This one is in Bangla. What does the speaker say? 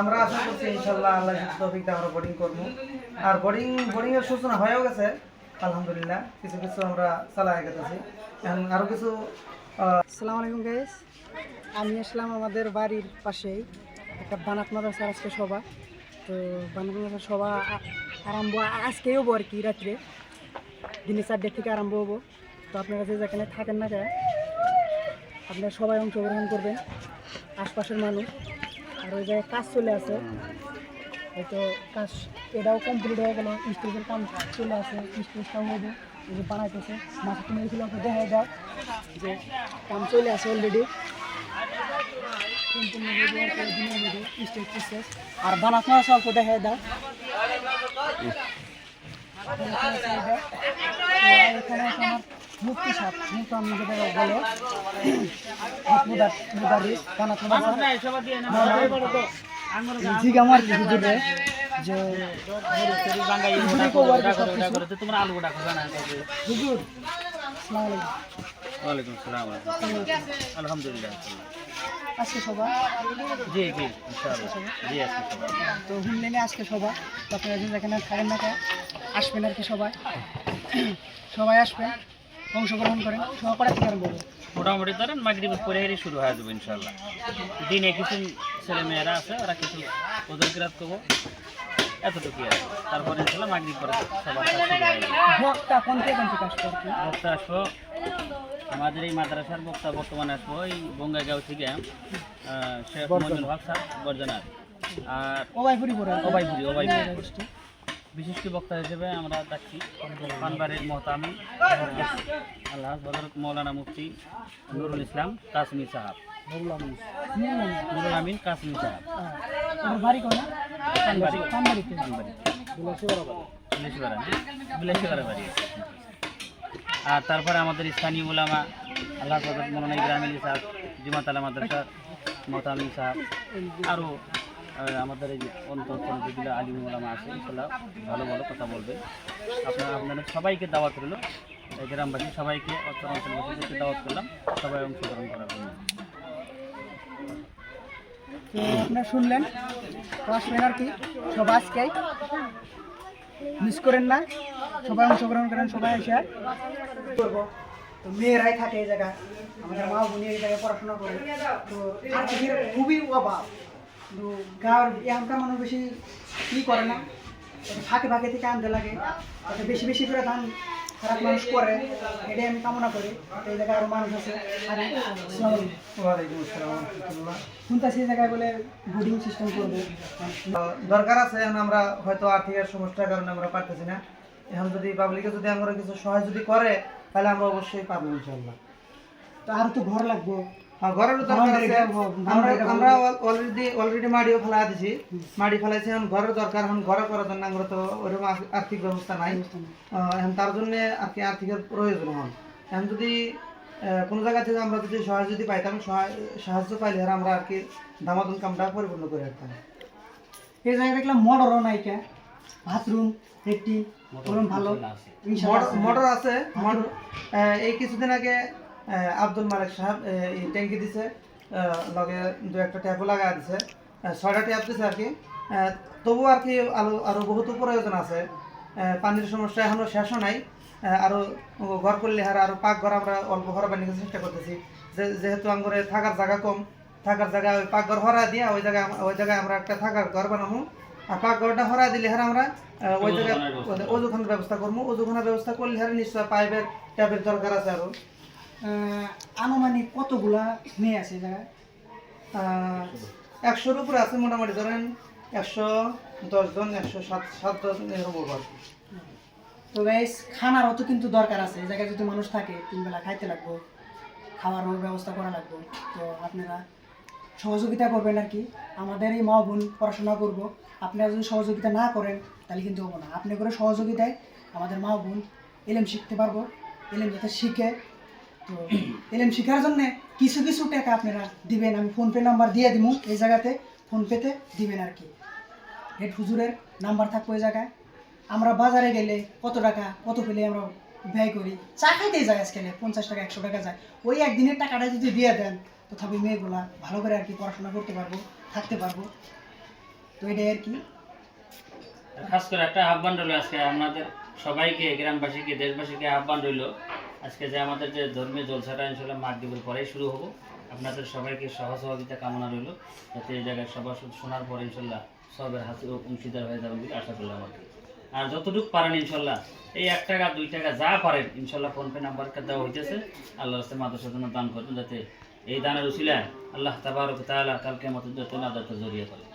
আমরা আশা করছি ইনশাল্লাহ আল্লাহ যদি আমরা বোর্ডিং করব। আর বোর্ডিং বোর্ডিং এর সূচনা হয়েও গেছে, আলহামদুলিল্লাহ, কিছু কিছু আমরা চালাই গেতেছি। এখন আরও কিছু আসসালামু আলাইকুম গাইস আমি আসলাম আমাদের বাড়ির পাশেই, একটা বানাত মাদ্রাসার আজকে সভা। তো বানাত মাদ্রাসার সভা আরম্ভ আজকে হব আর কি রাত্রে। দিনে চারটে থেকে আরম্ভ হব। তো আপনারা যে যেখানে থাকেন না কেন, আপনারা সবাই অংশগ্রহণ করবেন, আশপাশের মানুষ। আর ওই জায়গায় কাজ চলে আছে। হয়তো কাজ এটাও কমপ্লিট হয়ে গেল স্টেজের কাম চলে আছে স্টেজটাও হবে এই যে বানাইতেছে। মাথা তুমি এগুলো দেখা যায় যে কাম চলে আসে অলরেডি আর বানাত মাছ অল্প দেখা দাও। এখানে আছে আমার মুক্তি সাপ। মুক্ত আমি যেটা বলে মুদার মুদারি বানাত মাছ জি আমার হুজুরে যে তোমরা আলু ডাকো হুজুর। ওয়ালাইকুম আলহামদুলিল্লাহ আজকে সবাই জি জি ইনশাআল্লাহ। জি আজকে সবাই তো হুমলেনে আজকে সবাই আপনারা যে যেখানে থাকেন না আসবেন আর কি সবাই। সবাই আসবেন। অংশগ্রহণ করেন করা থেকে আরম্ভ করব মোটামুটি ধরেন মাগরিব পরে হেরি শুরু হয়ে যাবে ইনশাআল্লাহ। দিনে কিছু ছেলে মেয়েরা আছে ওরা কিছু ওদের কিরাত করব। এতটুকুই আছে তারপরে ইনশাআল্লাহ মাগরিব পরে কোন থেকে কোন থেকে আসবে বক্তা আমাদের এই মাদ্রাসার বক্তা বর্তমানে আসব ওই বঙ্গাইগাঁও থেকে শেখ মঞ্জুর হক স্যার বর্জনার। আর ওবাইপুরি পরে বিশিষ্ট বক্তা হিসেবে আমরা ডাকছি। পানবাড়ির মহতামি আল্লাহ হজরত মৌলানা মুফতি নুরুল ইসলাম কাশ্মীর সাহাব। নুরুল আমিন। কাশ্মীর সাহাব। বাড়ি কোন পানবাড়ি। পানবাড়ি। বাড়ি আর তারপরে আমাদের স্থানীয় ওলামা আল্লাহ হজরত মৌলানা ইব্রাহিম আলী সাহেব জিমাতালা মাদ্রাসা মহতামি সাহেব আরও আমাদের এই যে অন্তর যেগুলো আলিম ওলামা আছে ইনশাল্লাহ ভালো ভালো কথা বলবে। আপনারা আপনাদের সবাইকে দাওয়াত রইল। এই গ্রামবাসী সবাইকে অঞ্চলবাসীদেরকে দাওয়াত করলাম। সবাই অংশগ্রহণ করার জন্য। তো আপনারা শুনলেন? আসবেন আর কি? সব আজকে? মিস করেন না? সবাই অংশগ্রহণ করেন সবাই এসে। করব তো মেয়েরাই থাকে এই জায়গায়। আমাদের মা বোনি এই জায়গায় পড়াশোনা করে। তো খুবই অভাব। কিন্তু গাঁর এখানকার মানুষ বেশি ই করে না। ফাঁকে ফাঁকে থেকে আনতে লাগে। তাতে বেশি বেশি করে ধান খারাপ মানুষ করে। এটাই আমি কামনা করি। এই জায়গায় আরও মানুষ আছে। আর শুনতেছি এই জায়গায় বলে বোর্ডিং সিস্টেম করবে। দরকার আছে এখন আমরা হয়তো আর্থিকের সমস্যার কারণে আমরা পারতেছি না। এখন যদি পাবলিকে যদি আমরা কিছু সহায় যদি করে তাহলে আমরা অবশ্যই পাবো ইনশাল্লাহ তো আর তো ঘর লাগবে। হ্যাঁ, দরকার আছে। আমরা আমরা অলরেডি অলরেডি মাড়িও ফেলা দিছি। মাড়ি ফেলাইছি এখন ঘরের দরকার এখন ঘরে করার জন্য আমরা তো ওরকম আর্থিক- ব্যবস্থা নাই। এখন তার জন্য আর কি আর্থিকের প্রয়োজন হন এখন যদি কোনো জায়গা থেকে আমরা যদি সহায় যদি পাইতাম সাহায্য পাইলে আমরা আর কি দামাদন কামটা পরিপূর্ণ করে রাখতাম এই জায়গায় দেখলাম মোটরও নাইকা বাথরুম একটি ভালো। মোটর- আছে। মোটর এই কিছুদিন আগে আব্দুল মালিক সাহেব এই ট্যাঙ্কি দিছে লগে দু একটা ট্যাপও লাগা দিছে ছয়টা ট্যাপ দিছে আর কি। তবু আর কি আরও আরও বহুত প্রয়োজন আছে। পানির সমস্যা এখনও শেষও নাই। আহ, আরও ঘর করলে আর আরও পাক ঘর আমরা অল্প ঘর বানিয়ে চেষ্টা করতেছি। যে যেহেতু আঙ্গরে থাকার জায়গা কম থাকার জায়গা ওই পাক ঘর হরা দিয়ে ওই জায়গায় ওই জায়গায় আমরা একটা থাকার ঘর বানাবো। আর পাক ঘরটা হরা দিলে হার আমরা ওই জায়গায় অজুখানের ব্যবস্থা করব। অজুখানের ব্যবস্থা করলে হারে নিশ্চয় পাইপের ট্যাপের দরকার আছে আরও। আহ, আনুমানিক কতগুলা মেয়ে আছে জায়গায়? একশোর উপরে আছে মোটামুটি, ধরেন একশো দশজন একশো সাত সাত দশ এরকম আর তো গাইস খানারও তো কিন্তু দরকার আছে। এই জায়গায় যদি মানুষ থাকে, তিন বেলা খাইতে লাগবো, খাওয়ারও ব্যবস্থা করা লাগবে। তো আপনারা সহযোগিতা করবেন আর কি। আমাদের এই মা বোন পড়াশোনা করব। আপনারা যদি সহযোগিতা না করেন, তাহলে কিন্তু হব না। আপনি করে সহযোগিতায় আমাদের মা বোন এলেম শিখতে পারব। এলেম যাতে শিখে তো এলেম শেখার জন্য কিছু কিছু টাকা আপনারা দিবেন, আমি ফোনপে নাম্বার দিয়ে দিব এই জায়গাতে ফোনপেতে দিবেন আর কি। হেড হুজুরের নাম্বার থাকব এই জায়গায়। আমরা বাজারে গেলে কত টাকা, কত পেলে আমরা ব্যয় করি? চা খাইতেই যায় আজকাল পঞ্চাশ টাকা, একশো টাকা যায়। ওই একদিনের টাকাটা যদি দিয়ে দেন, তথাপি মেয়েগুলা ভালো করে আর কি পড়াশোনা করতে পারব, থাকতে পারব। তো এটাই আর কি। খাস করে একটা আহ্বান রইল আজকে আপনাদের সবাইকে, গ্রামবাসীকে, দেশবাসীকে আহ্বান রইল। আজকে যে আমাদের যে ধর্মীয় জলসাটা ইনশাল্লাহ মাগরীবের পরেই শুরু হব। আপনাদের সবাইকে সহযোগিতা কামনা রইল। যাতে এই জায়গায় সবার শোনার পর ইনশাল্লাহ সবের হাতে অংশীদার হয়ে যাবেন বলে আশা করলাম আর আর যতটুকু পারেন ইনশাল্লাহ এই এক টাকা, দুই টাকা যা পারেন ইনশাল্লাহ ফোনপে নাম্বারটা দেওয়া হইতেছে। আল্লাহ রাস্তায় মাদ্রাসার জন্য দান করবেন যাতে এই দানের উসিলায় আল্লাহ তাবার তাআলা কালকে মতো যাতে না জড়িয়ে করে।